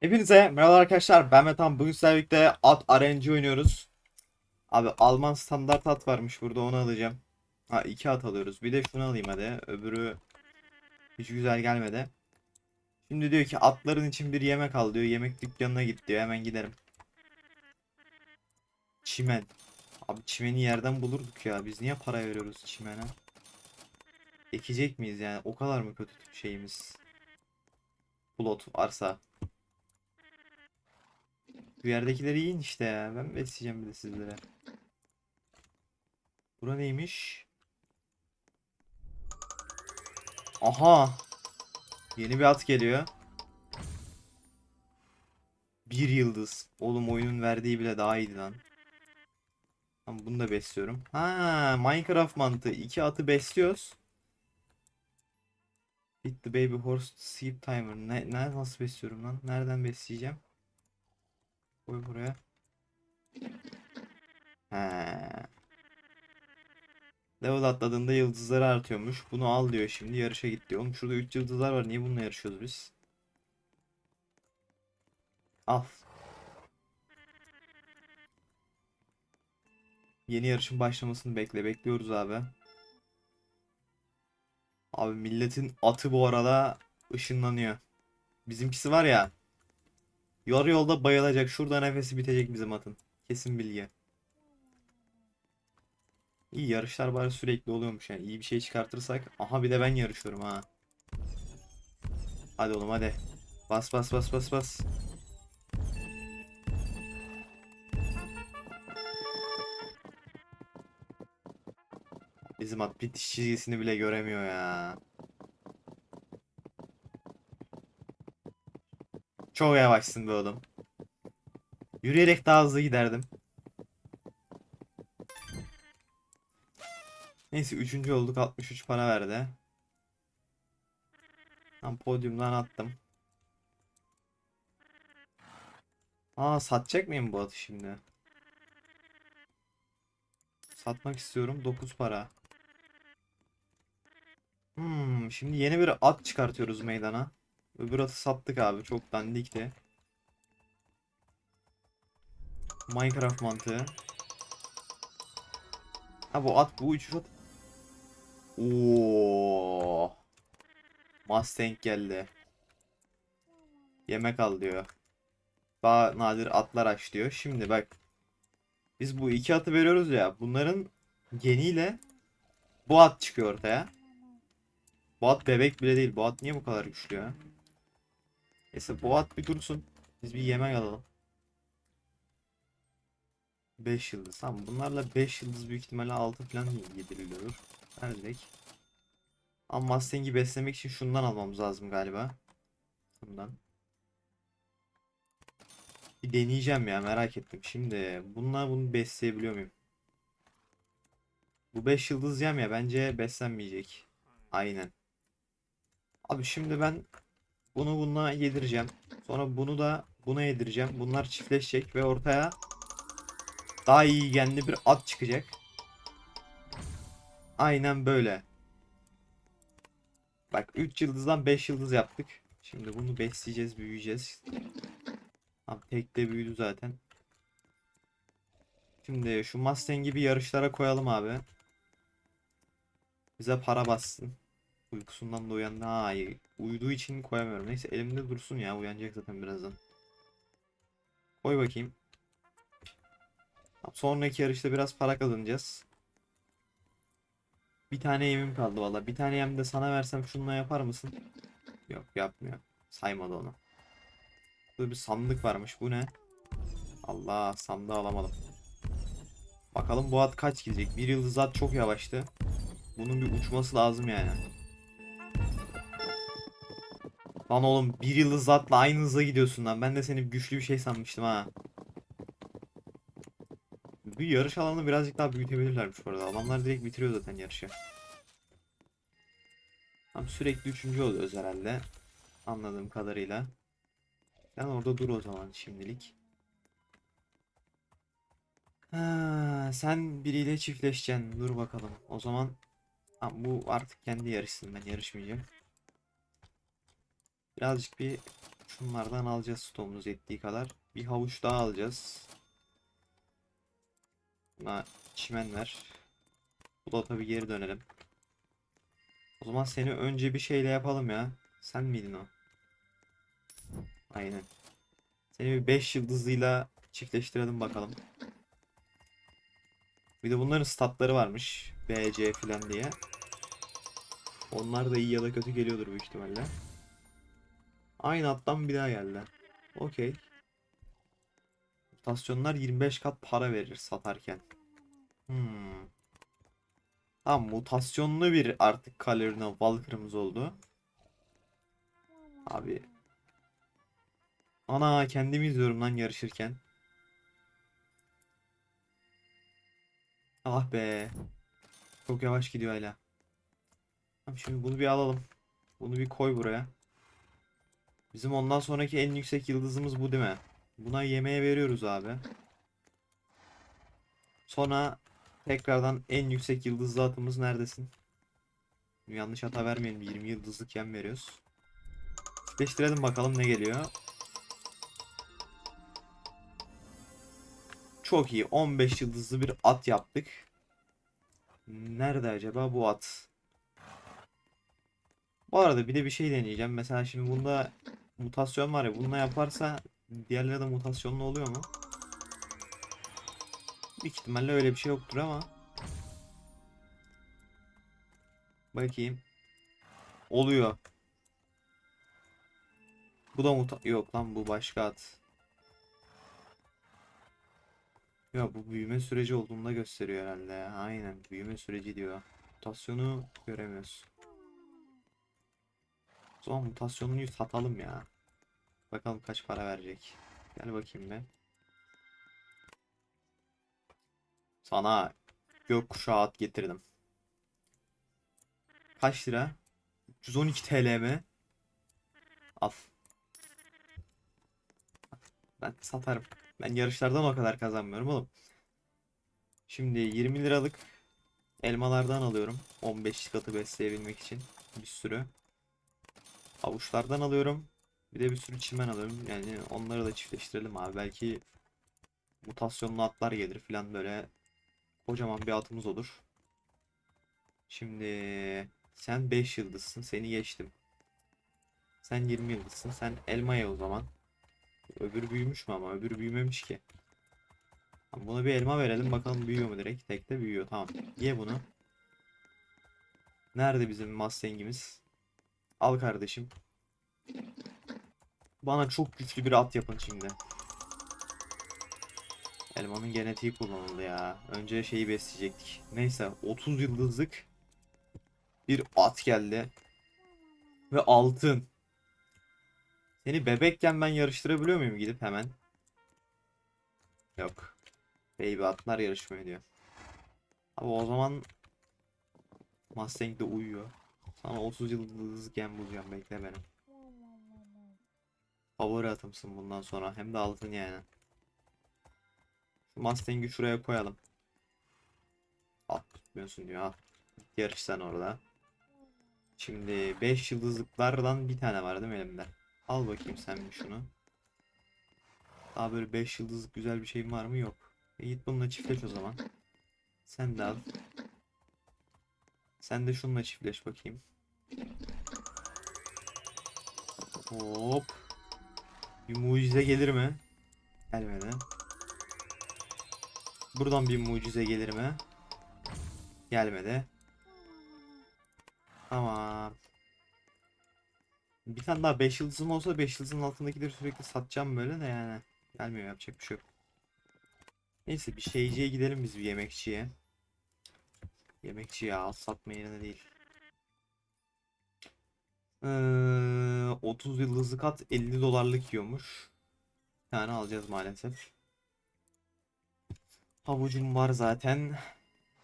Hepinize merhaba arkadaşlar. Ben Metan. Bugün sizlerle birlikte at RNG oynuyoruz. Abi Alman standart at varmış. Burada onu alacağım. Ha iki at alıyoruz. Bir de şunu alayım hadi. Öbürü hiç güzel gelmedi. Şimdi diyor ki atların için bir yemek al diyor. Yemek dükkanına git diyor. Hemen giderim. Çimen. Abi çimeni yerden bulurduk ya. Biz niye para veriyoruz çimene? Ekecek miyiz yani? O kadar mı kötü şeyimiz? Plot arsa yerdekileri yiyin işte ya. Ben besleyeceğim bir de sizlere. Bura neymiş? Aha. Yeni bir at geliyor. Bir yıldız. Oğlum oyunun verdiği bile daha iyiydi lan. Tamam bunu da besliyorum. Ha, Minecraft mantığı. İki atı besliyoruz. Hit the baby horse sleep timer. Ne, ne nasıl besliyorum lan? Nereden besleyeceğim? Koy buraya. He. Level atladığında yıldızları artıyormuş. Bunu al diyor şimdi yarışa git diyor. Oğlum şurada 3 yıldızlar var. Niye bununla yarışıyoruz biz? Al. Yeni yarışın başlamasını bekle. Bekliyoruz abi. Abi milletin atı bu arada ışınlanıyor. Bizimkisi var ya. Yarı yolda bayılacak. Şurada nefesi bitecek bizim atın. Kesin bilgi. İyi yarışlar bari sürekli oluyormuş yani. İyi bir şey çıkartırsak. Aha bir de ben yarışıyorum ha. Hadi oğlum hadi. Bas bas bas bas bas. Bizim at bitiş çizgisini bile göremiyor ya. Çok yavaşsın be oğlum. Yürüyerek daha hızlı giderdim. Neyse üçüncü olduk 63 para verdi. Tam podyumdan attım. Aa satacak mıyım bu atı şimdi? Satmak istiyorum 9 para. Hmm, şimdi yeni bir at çıkartıyoruz meydana. Öbür atı sattık abi çok dandikti. Minecraft mantığı. Ha bu at bu üçüncü at. Oo. Mustang geldi. Yemek al diyor. Daha nadir atlar aç diyor. Şimdi bak. Biz bu iki atı veriyoruz ya. Bunların geniyle bu at çıkıyor ortaya. Bu at bebek bile değil. Bu at niye bu kadar güçlü ya? Neyse bu bir dursun. Biz bir yemek alalım. 5 yıldız. Tamam bunlarla 5 yıldız büyük ihtimalle 6 falan yediriliyordur. Verdik. Ama Mustang'i beslemek için şundan almamız lazım galiba. Bundan. Bir deneyeceğim ya merak ettim. Şimdi bununla bunu besleyebiliyor muyum? Bu 5 yıldız yem ya bence beslenmeyecek. Aynen. Abi şimdi ben bunu bununla yedireceğim. Sonra bunu da buna yedireceğim. Bunlar çiftleşecek ve ortaya daha iyi genli bir at çıkacak. Aynen böyle. Bak 3 yıldızdan 5 yıldız yaptık. Şimdi bunu besleyeceğiz, büyüyeceğiz. Abi tek de büyüdü zaten. Şimdi şu Mustang'i bir yarışlara koyalım abi. Bize para bassın. Uykusundan da uyandı. Ha, uyuduğu için koyamıyorum. Neyse elimde dursun ya. Uyanacak zaten birazdan. Koy bakayım. Sonraki yarışta biraz para kazanacağız. Bir tane yemim kaldı valla. Bir tane yem de sana versem şununla yapar mısın? Yok yapmıyor. Saymadı onu. Burada bir sandık varmış. Bu ne? Allah sandığı alamadım. Bakalım bu at kaç gidecek? Bir yıldız at çok yavaştı. Bunun bir uçması lazım yani. Lan oğlum bir yıldız atla aynı hızla gidiyorsun lan. Ben de seni güçlü bir şey sanmıştım ha. Bu yarış alanını birazcık daha büyütebilirlermiş bu arada. Adamlar direkt bitiriyor zaten yarışı. Tam sürekli üçüncü oluyoruz herhalde. Anladığım kadarıyla. Sen orada dur o zaman şimdilik. Ha, sen biriyle çiftleşeceksin. Dur bakalım. O zaman ha, bu artık kendi yarışsın. Ben yarışmayacağım. Birazcık bir Şunlardan alacağız stoğumuz yettiği kadar. Bir havuç daha alacağız. Buna çimen ver. Bu da tabii geri dönelim. O zaman seni önce bir şeyle yapalım ya. Sen miydin o? Aynen. Seni bir 5 yıldızlıyla çiftleştirelim bakalım. Bir de bunların statları varmış. B, C falan diye. Onlar da iyi ya da kötü geliyordur büyük ihtimalle. Aynı attan bir daha geldi. Okey. Mutasyonlar 25 kat para verir satarken. Hmm. Tamam mutasyonlu bir artık Kalerina Valkyrie'miz oldu. Abi. Ana kendimi izliyorum lan yarışırken. Ah be. Çok yavaş gidiyor hala. Şimdi bunu bir alalım. Bunu bir koy buraya. Bizim ondan sonraki en yüksek yıldızımız bu değil mi? Buna yemeğe veriyoruz abi. Sonra tekrardan en yüksek yıldızlı atımız neredesin? Yanlış hata vermeyelim. 20 yıldızlık yem veriyoruz. Çiftleştirelim bakalım ne geliyor. Çok iyi. 15 yıldızlı bir at yaptık. Nerede acaba bu at? Bu arada bir de bir şey deneyeceğim. Mesela şimdi bunda mutasyon var ya. Bununla yaparsa diğerleri de mutasyonlu oluyor mu? Büyük ihtimalle öyle bir şey yoktur ama. Bakayım. Oluyor. Bu da muta... Yok lan bu başka at. Ya bu büyüme süreci olduğunda gösteriyor herhalde. Aynen büyüme süreci diyor. Mutasyonu göremiyoruz. Zaman mutasyonunu satalım ya. Bakalım kaç para verecek. Gel bakayım be. Sana gökkuşağı at getirdim. Kaç lira? 312 TL mi? Al. Ben satarım. Ben yarışlardan o kadar kazanmıyorum oğlum. Şimdi 20 liralık elmalardan alıyorum. 15 katı besleyebilmek için. Bir sürü. Avuçlardan alıyorum. Bir de bir sürü çimen alıyorum. Yani onları da çiftleştirelim abi. Belki mutasyonlu atlar gelir falan böyle kocaman bir atımız olur. Şimdi sen 5 yıldızsın. Seni geçtim. Sen 20 yıldızsın. Sen elmaya o zaman. Öbürü büyümüş mü ama? Öbürü büyümemiş ki. Buna bir elma verelim. Bakalım büyüyor mu direkt. Tekte büyüyor. Tamam. Ye bunu. Nerede bizim Mustang'imiz? Al kardeşim. Bana çok güçlü bir at yapın şimdi. Elmanın genetiği kullanıldı ya. Önce şeyi besleyecektik. Neyse 30 yıldızlık bir at geldi. Ve altın. Seni bebekken ben yarıştırabiliyor muyum gidip hemen? Yok. Baby atlar yarışmıyor diyor. Abi o zaman Mustang de uyuyor. Sana 30 yıldızlık gem bulacağım bekle benim. Favori atımsın bundan sonra. Hem de altın yani. Şu Mustang'i şuraya koyalım. At tutmuyorsun diyor. Al. Yarış sen orada. Şimdi 5 yıldızlıklardan bir tane var değil mi elimde? Al bakayım sen bir şunu. Daha böyle 5 yıldızlık güzel bir şeyin var mı? Yok. E git bununla çiftleş o zaman. Sen de al. Sen de şununla çiftleş bakayım. Hop. Bir mucize gelir mi? Gelmedi. Buradan bir mucize gelir mi? Gelmedi. Tamam. Bir tane daha 5 yıldızım olsa 5 yıldızın altındakileri sürekli satacağım böyle de yani. Gelmiyor yapacak bir şey yok. Neyse bir şeyciye gidelim biz bir yemekçiye. Yemekçiye al satma yerine değil. Ee, 30 yıldızlı kat 50 dolarlık yiyormuş. Tane alacağız maalesef. Havucum var zaten.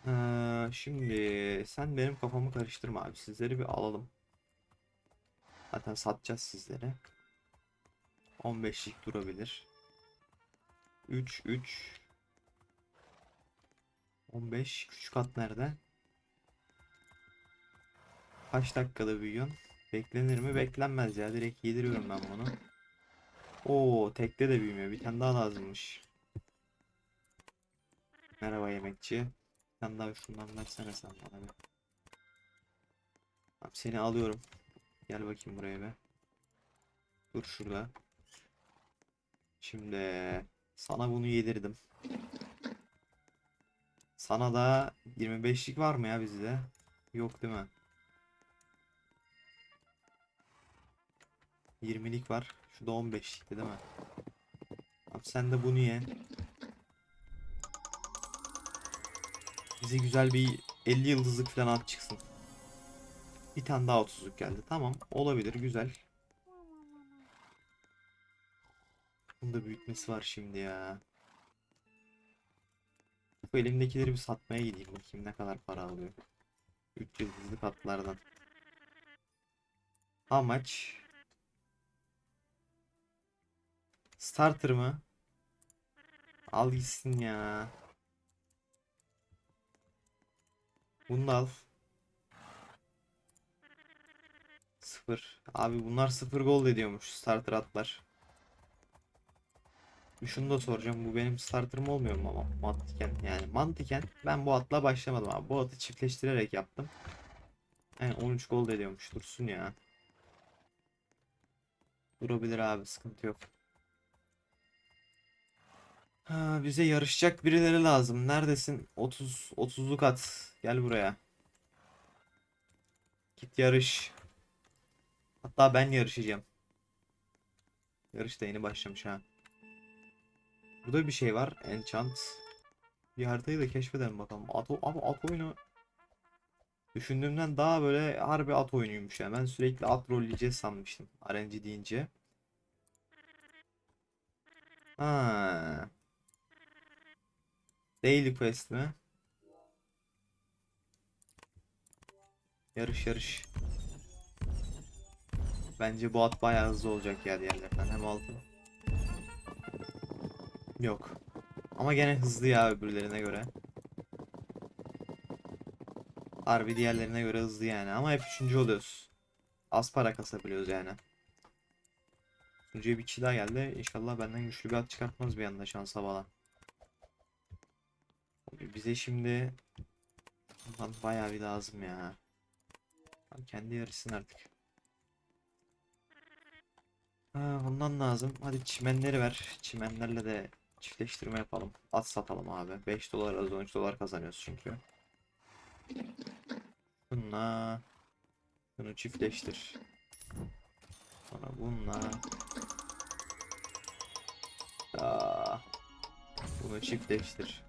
Ee, şimdi sen benim kafamı karıştırma abi. Sizleri bir alalım. Zaten satacağız sizlere. 15'lik durabilir. 3 3 15 küçük at nerede? Kaç dakikada büyüyorsun? Beklenir mi? Beklenmez ya. Direkt yediriyorum ben bunu. Oo tekte de büyümüyor. Bir tane daha lazımmış. Merhaba yemekçi. Bir tane daha şundan versene sen bana bir. Tamam, seni alıyorum. Gel bakayım buraya be. Dur şurada. Şimdi sana bunu yedirdim. Sana da 25'lik var mı ya bizde? Yok değil mi? 20'lik var. Şu da 15'likti değil mi? Abi sen de bunu ye. Bize güzel bir 50 yıldızlık falan at çıksın. Bir tane daha 30'luk geldi. Tamam. Olabilir. Güzel. Bunun da büyütmesi var şimdi ya. Bu elimdekileri bir satmaya gideyim bakayım ne kadar para alıyor. 3 yıldızlık atlardan. How? Starter mı? Al gitsin ya. Bunu al. Sıfır. Abi bunlar sıfır gol ediyormuş starter atlar. Şunu da soracağım. Bu benim starterım olmuyor mu ama mantıken yani mantıken ben bu atla başlamadım abi. Bu atı çiftleştirerek yaptım. Yani 13 gol ediyormuş. Dursun ya. Durabilir abi sıkıntı yok. Ha, bize yarışacak birileri lazım. Neredesin? 30 30'luk at. Gel buraya. Git yarış. Hatta ben yarışacağım. Yarış da yeni başlamış ha. Burada bir şey var. Enchant. Bir haritayı da keşfedelim bakalım. At, abi at oyunu düşündüğümden daha böyle harbi at oyunuymuş ya. Ben sürekli at rolleyeceğiz sanmıştım. RNG deyince. Ha. Daily quest mi? Yarış yarış. Bence bu at bayağı hızlı olacak ya diğerlerinden. Hem altın. Yok. Ama gene hızlı ya öbürlerine göre. Harbi diğerlerine göre hızlı yani. Ama hep üçüncü oluyoruz. Az para kasabiliyoruz yani. Üçüncüye bir kişi daha geldi. İnşallah benden güçlü bir at çıkartmaz bir anda şansa bağla. Bize şimdi bundan bayağı bir lazım ya. Abi kendi yarışsın artık. Ha, bundan lazım. Hadi çimenleri ver. Çimenlerle de çiftleştirme yapalım. At satalım abi. 5 dolar az 13 dolar kazanıyoruz çünkü. Bununla bunu çiftleştir. Sonra bununla Aa, bunu çiftleştir.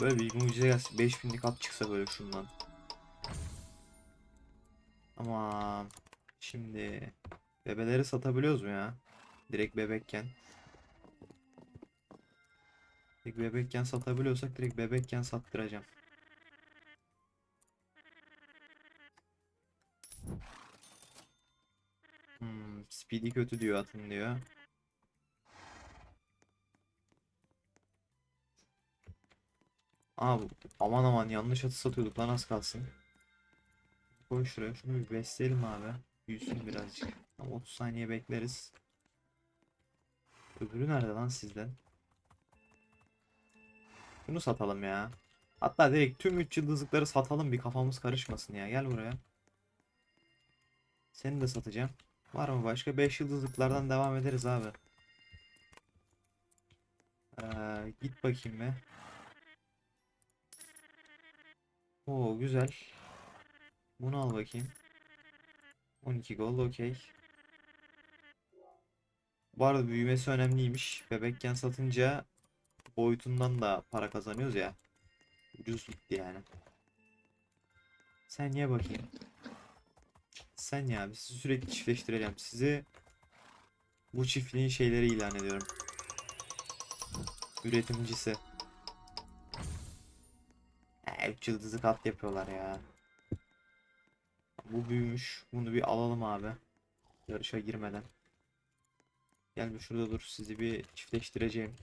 Böyle bir mucize gelse 5000'lik at çıksa böyle şundan. Ama şimdi bebeleri satabiliyoruz mu ya? Direkt bebekken. Direkt bebekken satabiliyorsak direkt bebekken sattıracağım. Hmm, speedy kötü diyor atın diyor. Aa, aman aman yanlış atı satıyorduk lan az kalsın. Koy şuraya şunu bir besleyelim abi. Büyüsün birazcık. Ama 30 saniye bekleriz. Öbürü nerede lan sizden? Şunu satalım ya. Hatta direkt tüm 3 yıldızlıkları satalım bir kafamız karışmasın ya. Gel buraya. Seni de satacağım. Var mı başka? 5 yıldızlıklardan devam ederiz abi. Ee, git bakayım be. Oo güzel. Bunu al bakayım. 12 gol okey. Bu arada büyümesi önemliymiş. Bebekken satınca boyutundan da para kazanıyoruz ya. Ucuz gitti yani. Sen ye bakayım. Sen ya sizi sürekli çiftleştireceğim. Sizi bu çiftliğin şeyleri ilan ediyorum. Üretimcisi. Üç yıldızı kat yapıyorlar ya. Bu büyümüş. Bunu bir alalım abi. Yarışa girmeden. Gel bir şurada dur. Sizi bir çiftleştireceğim.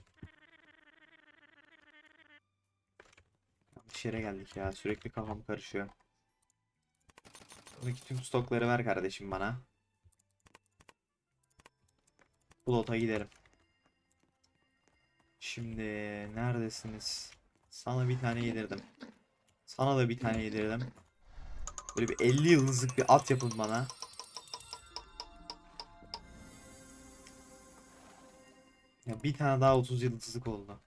Yanlış yere geldik ya. Sürekli kafam karışıyor. Şuradaki tüm stokları ver kardeşim bana. Bu lota gidelim. Şimdi neredesiniz? Sana bir tane yedirdim. Sana da bir tane yedirdim. Böyle bir 50 yıldızlık bir at yapın bana. Ya bir tane daha 30 yıldızlık oldu.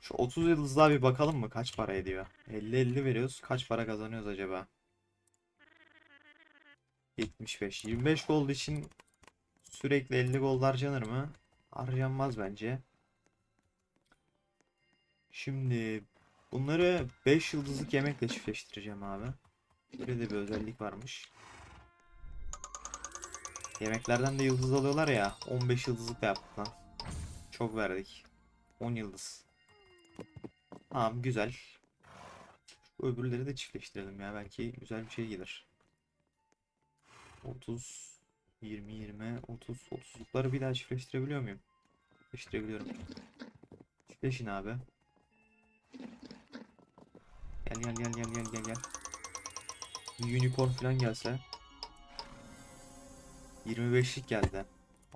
Şu 30 yıldızlığa bir bakalım mı kaç para ediyor? 50-50 veriyoruz. Kaç para kazanıyoruz acaba? 75. 25 gold için sürekli 50 gold harcanır mı? Harcanmaz bence. Şimdi bunları 5 yıldızlık yemekle çiftleştireceğim abi. Böyle de bir özellik varmış. Yemeklerden de yıldız alıyorlar ya. 15 yıldızlık da yaptık lan. Çok verdik. 10 yıldız. Tamam güzel. Şu öbürleri de çiftleştirelim ya. Belki güzel bir şey gelir. 30 20 20 30 30'lukları bir daha çiftleştirebiliyor muyum? Çiftleştirebiliyorum. Çiftleşin abi. Gel gel gel gel gel gel. Bir unicorn falan gelse. 25'lik geldi.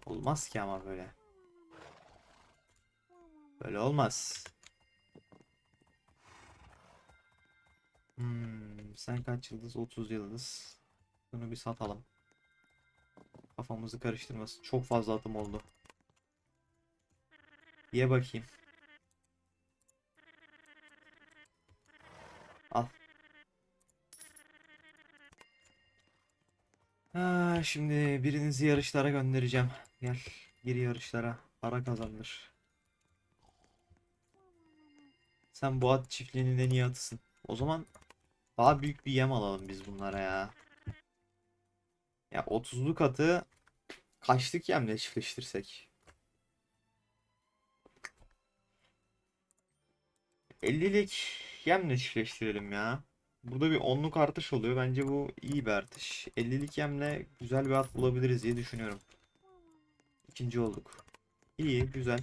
Olmaz ki ama böyle. Böyle olmaz. Hmm, sen kaç yıldız? 30 yıldız. Bunu bir satalım. Kafamızı karıştırmasın. Çok fazla atım oldu. Ye bakayım. Şimdi birinizi yarışlara göndereceğim. Gel, gir yarışlara. Para kazandır. Sen bu at çiftliğinin en iyi atısın. O zaman daha büyük bir yem alalım biz bunlara ya. Ya 30'luk atı kaçlık yemle çiftleştirsek? 50'lik yemle çiftleştirelim ya. Burada bir onluk artış oluyor. Bence bu iyi bir artış. 50'lik yemle güzel bir at bulabiliriz diye düşünüyorum. İkinci olduk. İyi, güzel.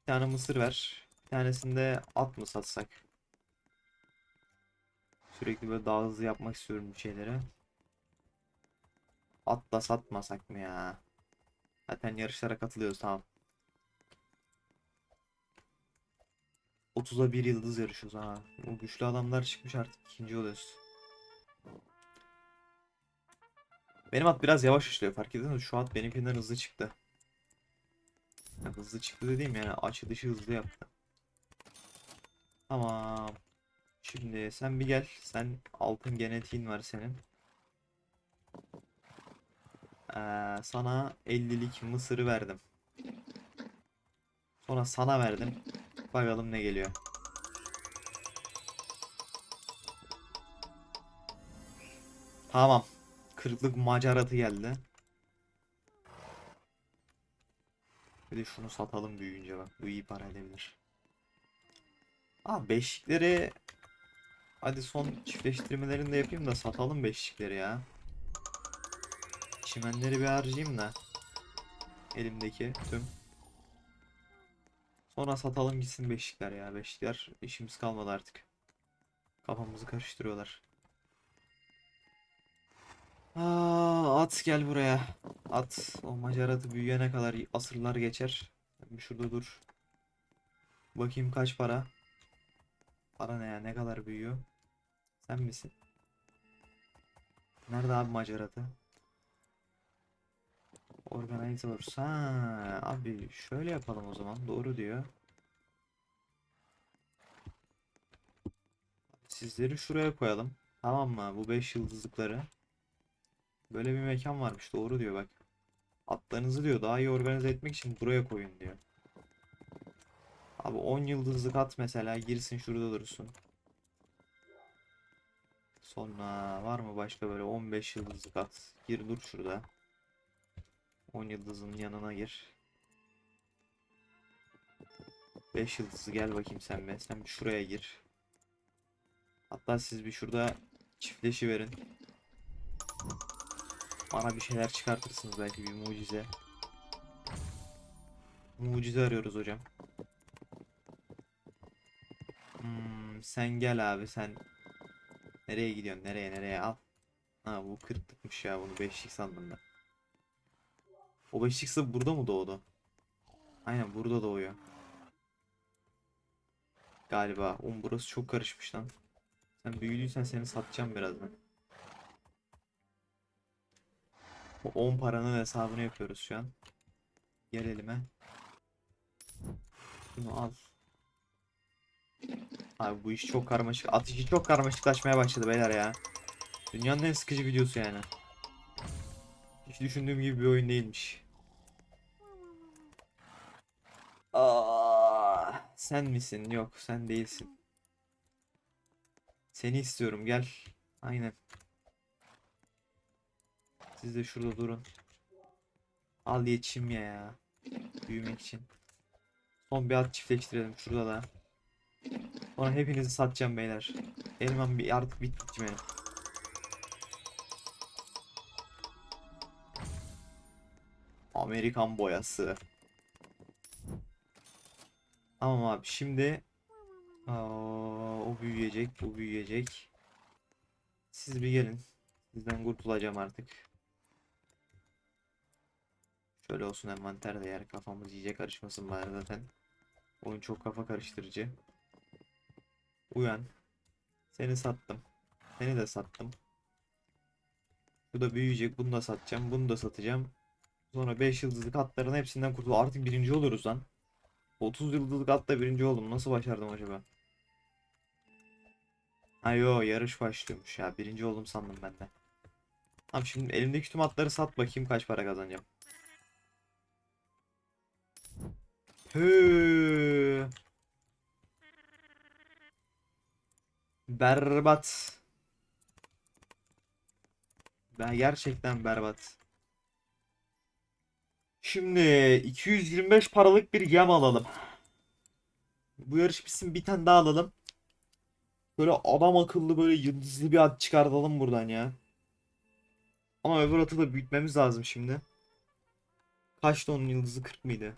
Bir tane mısır ver. Bir tanesinde at mı satsak? Sürekli böyle daha hızlı yapmak istiyorum bir şeyleri. At da satmasak mı ya? Zaten yarışlara katılıyoruz tamam. 30'a bir yıldız yarışıyoruz ha. O güçlü adamlar çıkmış artık ikinci oluyoruz. Benim at biraz yavaş işliyor fark ediyorsunuz. Şu at benimkinden hızlı çıktı. Ya hızlı çıktı dediğim yani açılışı hızlı yaptı. Tamam. Şimdi sen bir gel. Sen altın genetiğin var senin. Ee, sana 50'lik mısırı verdim. Sonra sana verdim. Bakalım ne geliyor. Tamam. Kırıklık macaratı geldi. Bir de şunu satalım büyüyünce bak. Bu iyi para edebilir. Aa beşikleri Hadi son çiftleştirmelerini de yapayım da satalım beşikleri ya. Çimenleri bir harcayayım da. Elimdeki tüm. Sonra satalım gitsin beşikler ya. Beşikler işimiz kalmadı artık. Kafamızı karıştırıyorlar. Aa, at gel buraya. At. O macaratı büyüyene kadar asırlar geçer. Şurada dur. Bakayım kaç para. Para ne ya? Ne kadar büyüyor? Sen misin? Nerede abi macaratı? Organizers. Ha, abi şöyle yapalım o zaman. Doğru diyor. Sizleri şuraya koyalım. Tamam mı? Bu 5 yıldızlıkları. Böyle bir mekan varmış. Doğru diyor bak. Atlarınızı diyor daha iyi organize etmek için buraya koyun diyor. Abi 10 yıldızlık at mesela girsin şurada dursun. Sonra var mı başka böyle 15 yıldızlık at? Gir dur şurada. 10 yıldızın yanına gir. 5 yıldızı gel bakayım sen be. Sen bir şuraya gir. Hatta siz bir şurada çiftleşi verin. Bana bir şeyler çıkartırsınız belki bir mucize. Mucize arıyoruz hocam. Hmm, sen gel abi sen Nereye gidiyorsun? Nereye nereye al. Ha bu kırıklıkmış ya bunu beşlik sandım ben. O beşlikse burada mı doğdu? Aynen burada doğuyor. Galiba. Oğlum burası çok karışmış lan. Sen büyüdüysen seni satacağım birazdan. O 10 paranın hesabını yapıyoruz şu an. Gel elime. Bunu al. Abi bu iş çok karmaşık. Atışı çok karmaşıklaşmaya başladı beyler ya. Dünyanın en sıkıcı videosu yani. Hiç düşündüğüm gibi bir oyun değilmiş. Aa, sen misin? Yok, sen değilsin. Seni istiyorum, gel. Aynen. Siz de şurada durun. Al yetişim ya ya. Büyümek için. Son bir at çiftleştirelim şurada da. Sonra hepinizi satacağım beyler. Elmam bir artık bitti benim. Amerikan boyası. Tamam abi şimdi Aa, o büyüyecek, bu büyüyecek. Siz bir gelin. Sizden kurtulacağım artık. Şöyle olsun envanter de yer kafamız iyice karışmasın bari zaten. Oyun çok kafa karıştırıcı. Uyan. Seni sattım. Seni de sattım. Bu da büyüyecek. Bunu da satacağım. Bunu da satacağım. Sonra 5 yıldızlık atların hepsinden kurtul. Artık birinci oluruz lan. 30 yıldızlık atta birinci oldum. Nasıl başardım acaba? Ha yo yarış başlıyormuş ya. Birinci oldum sandım ben de. Tamam şimdi elimdeki tüm atları sat bakayım kaç para kazanacağım. Hı. Berbat. Ben gerçekten berbat. Şimdi 225 paralık bir gem alalım. Bu yarış bitsin bir tane daha alalım. Böyle adam akıllı böyle yıldızlı bir at çıkartalım buradan ya. Ama öbür atı da büyütmemiz lazım şimdi. Kaçtı onun yıldızı 40 mıydı?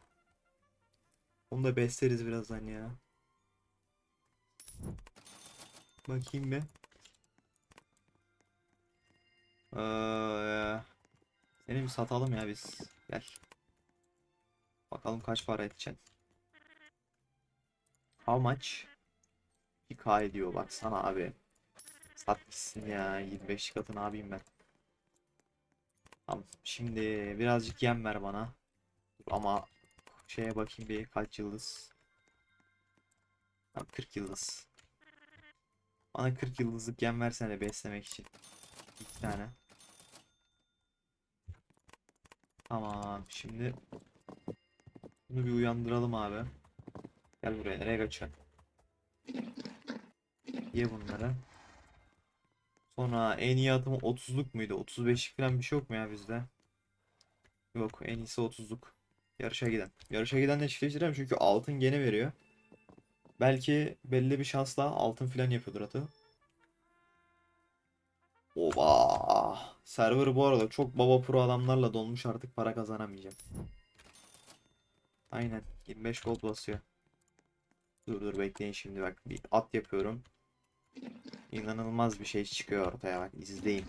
Onu da besleriz birazdan ya. Bakayım bir. Ee, seni bir satalım ya biz. Gel. Bakalım kaç para edeceksin. How much? 2K ediyor baksana abi. Sat gitsin ya. 25 katı ne yapayım ben. Tamam. Şimdi birazcık yem ver bana. Dur ama şeye bakayım bir kaç yıldız. Tamam 40 yıldız. Bana 40 yıldızlık yem versene beslemek için. İki tane. Tamam şimdi bunu bir uyandıralım abi. Gel buraya nereye kaçıyorsun? Ye bunları. Sonra en iyi atım 30'luk muydu? 35'lik falan bir şey yok mu ya bizde? Yok en iyisi 30'luk. Yarışa giden. Yarışa giden de çiftleştirelim çünkü altın gene veriyor. Belki belli bir şansla altın falan yapıyordur atı. Oba! Server bu arada çok baba pro adamlarla dolmuş artık para kazanamayacağım. Aynen 25 gold basıyor. Dur dur bekleyin şimdi bak bir at yapıyorum. İnanılmaz bir şey çıkıyor ortaya bak izleyin.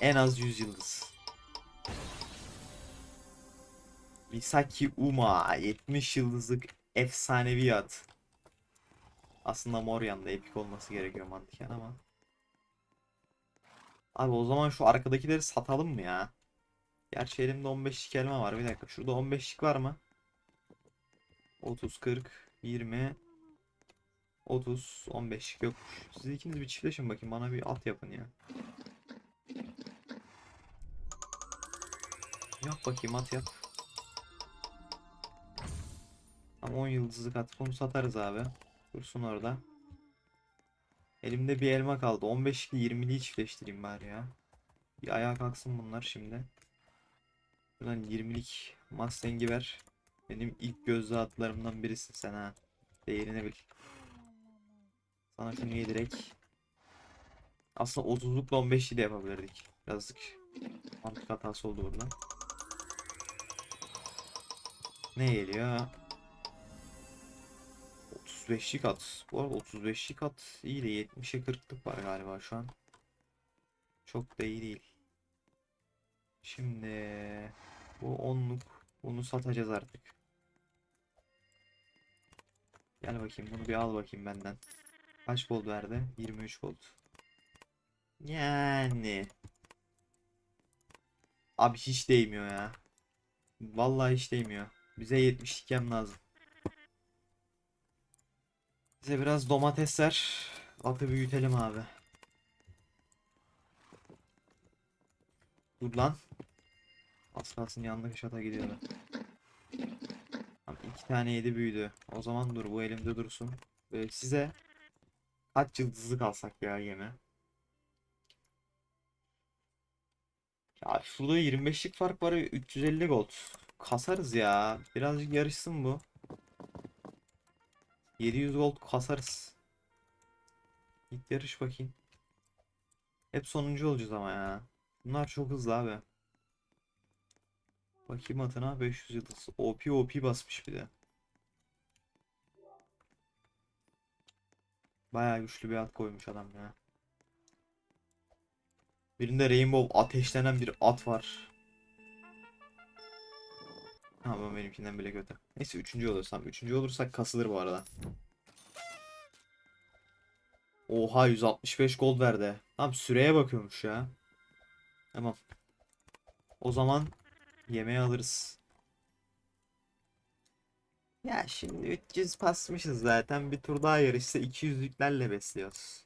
En az 100 yıldız. Misaki Uma 70 yıldızlık efsanevi at. Aslında Moryan'da epik olması gerekiyor mantıken ama. Abi o zaman şu arkadakileri satalım mı ya? Gerçi elimde 15'lik elma var. Bir dakika. Şurada 15'lik var mı? 30, 40, 20, 30, 15 yokmuş. Siz ikiniz bir çiftleşin bakayım. Bana bir at yapın ya. Yap bakayım at yap. Ama 10 yıldızlık at. Bunu satarız abi. Dursun orada. Elimde bir elma kaldı. 15'li 20'liyi çiftleştireyim bari ya. Bir ayağa kalksın bunlar şimdi. Buradan 20'lik Mustang'i ver. Benim ilk gözlü atlarımdan birisin sen ha. Değerini bil. Sana şunu yedirek. Aslında 30'lukla 15'li de yapabilirdik. Birazcık mantık hatası oldu burada. Ne geliyor? 35'lik at. Bu arada 35'lik at iyi de 70'e 40'lık var galiba şu an. Çok da iyi değil. Şimdi bu 10'luk bunu satacağız artık. Gel bakayım bunu bir al bakayım benden. Kaç gold verdi? 23 gold. Yani. Abi hiç değmiyor ya. Vallahi hiç değmiyor. Bize 70 iken lazım. Bize biraz domatesler. Atı büyütelim abi. Dur lan. Az kalsın yanlış ata gidiyordu. Tamam, iki tane yedi büyüdü. O zaman dur bu elimde dursun. Böyle size kaç yıldızlı kalsak ya yeme. Ya şurada 25'lik fark var 350 gold. Kasarız ya. Birazcık yarışsın bu. 700 gold kasarız. Git yarış bakayım. Hep sonuncu olacağız ama ya. Bunlar çok hızlı abi. Bakayım atına 500 yıldız. OP OP basmış bir de. Bayağı güçlü bir at koymuş adam ya. Birinde Rainbow ateşlenen bir at var. Ama benimkinden bile kötü. Neyse üçüncü olursam. Üçüncü olursak kasılır bu arada. Oha 165 gold verdi. Tamam süreye bakıyormuş ya. Tamam. O zaman yemeği alırız. Ya şimdi 300 basmışız zaten. Bir tur daha yarışsa 200'lüklerle besliyoruz.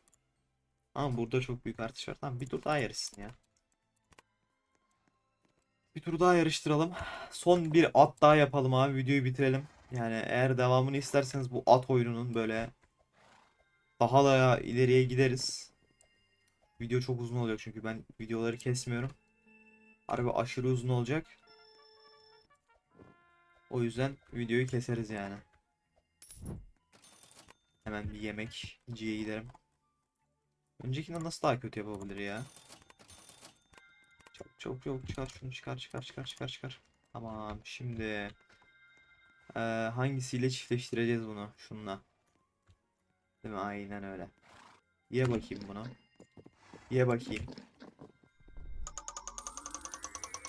Ama burada çok büyük artış var. Tamam bir tur daha yarışsın ya. Bir tur daha yarıştıralım. Son bir at daha yapalım abi. Videoyu bitirelim. Yani eğer devamını isterseniz bu at oyununun böyle daha da ileriye gideriz. Video çok uzun olacak çünkü ben videoları kesmiyorum. Harbi aşırı uzun olacak. O yüzden videoyu keseriz yani. Hemen bir yemekciye gidelim. Öncekinden nasıl daha kötü yapabilir ya? Çok çok çok çıkar şunu çıkar çıkar çıkar çıkar çıkar. Tamam şimdi eee, hangisiyle çiftleştireceğiz bunu? Şununla. Değil mi? Aynen öyle. Ye bakayım bunu. Ye bakayım.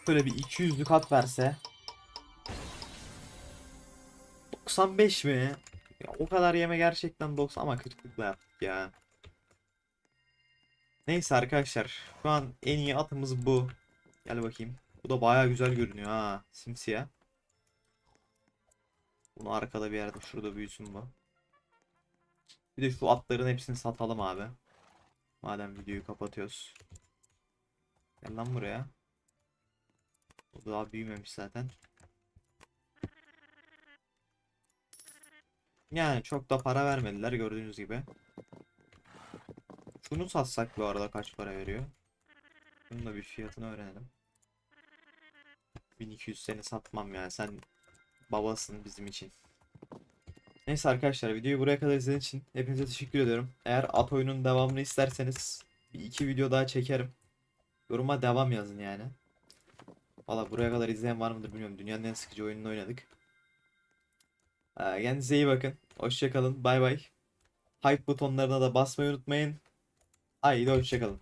Böyle bir 200'lük at verse. 95 mi? Ya o kadar yeme gerçekten 90 ama 40'lıkla yaptık ya. Neyse arkadaşlar. Şu an en iyi atımız bu. Gel bakayım. Bu da baya güzel görünüyor ha. Simsiyah. Bunu arkada bir yerde şurada büyüsün bu. Bir de şu atların hepsini satalım abi. Madem videoyu kapatıyoruz. Gel lan buraya. O daha büyümemiş zaten. Yani çok da para vermediler gördüğünüz gibi. Şunu satsak bu arada kaç para veriyor? Bunun da bir fiyatını öğrenelim. 1200 seni satmam ya sen babasın bizim için. Neyse arkadaşlar videoyu buraya kadar izlediğiniz için hepinize teşekkür ediyorum. Eğer at oyunun devamını isterseniz bir iki video daha çekerim. Yoruma devam yazın yani. Valla buraya kadar izleyen var mıdır bilmiyorum. Dünyanın en sıkıcı oyununu oynadık. Ee, Kendinize iyi bakın. Hoşçakalın. Bay bay. Hype butonlarına da basmayı unutmayın. Haydi hoşçakalın.